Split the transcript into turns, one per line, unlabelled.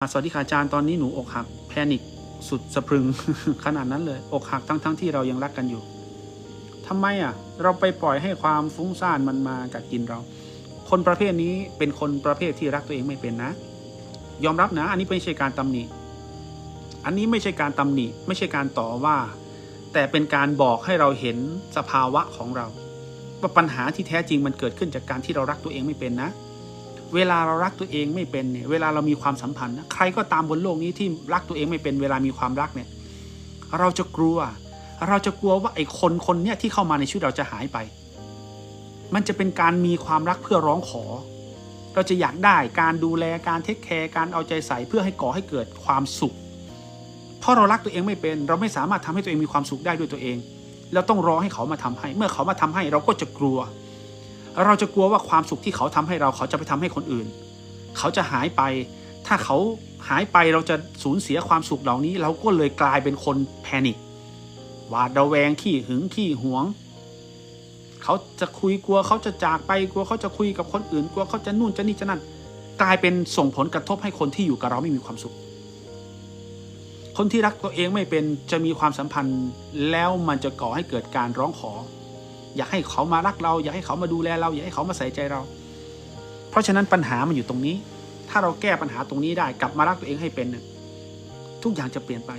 สวัสดีค่ะอาจารย์ตอนนี้หนูอกหักแพนิคสุดสะพรึงขนาดนั้นเลย อกหักทั้งทั้งที่เรายังรักกันอยู่ทำไมอะ เราไปปล่อยให้ความฟุ้งซ่านมันมากัดกินเรา คนประเภทนี้เป็นคนประเภทที่รักตัวเองไม่เป็นนะ ยอมรับนะ อันนี้ไม่ใช่การตำหนิ อันนี้ไม่ใช่การตำหนิ ไม่ใช่การต่อว่า แต่เป็นการบอกให้เราเห็นสภาวะของเรา ว่าปัญหาที่แท้จริงมันเกิดขึ้นจากการที่เรารักตัวเองไม่เป็นนะ เวลาเรารักตัวเองไม่เป็นเนี่ยเวลาเรามีความสัมพันธ์ใครก็ตามบนโลกนี้ที่รักตัวเองไม่เป็นเวลามีความรักเนี่ยเราจะกลัว เราจะกลัวว่าไอ้คนคนเนี้ยที่เข้ามาในชีวิตเราจะหายไป มันจะเป็นการมีความรักเพื่อร้องขอ เราจะอยากได้การดูแลการเทคแคร์การเอาใจใส่เพื่อให้ก่อให้เกิดความสุขเพราะเรารักตัวเองไม่เป็น เราไม่สามารถทำให้ตัวเองมีความสุขได้ด้วยตัวเองเราต้องรอให้เขามาทำให้ เมื่อเขามาทำให้เราก็จะกลัว เราจะกลัวว่าความสุขที่เขาทำให้เราเขาจะไปทำให้คนอื่น เขาจะหายไป ถ้าเขาหายไปเราจะสูญเสียความสุขเหล่านี้ เราก็เลยกลายเป็นคนแพนิคหวาดระแวงขี้หึงขี้หวง เขาจะคุยกลัวเขาจะจากไปกลัวเขาจะคุยกับคนอื่นกลัวเขาจะนู่นจะนี่จะนั่นกลายเป็นส่งผลกระทบให้คนที่อยู่กับเราไม่มีความสุข คนที่รักตัวเองไม่เป็นจะมีความสัมพันธ์แล้วมันจะก่อให้เกิดการร้องขอ อยากให้เขามารักเรา อยากให้เขามาดูแลเรา อยากให้เขามาใส่ใจเรา เพราะฉะนั้นปัญหามันอยู่ตรงนี้ ถ้าเราแก้ปัญหาตรงนี้ได้กลับมารักตัวเองให้เป็นทุกอย่างจะเปลี่ยนไป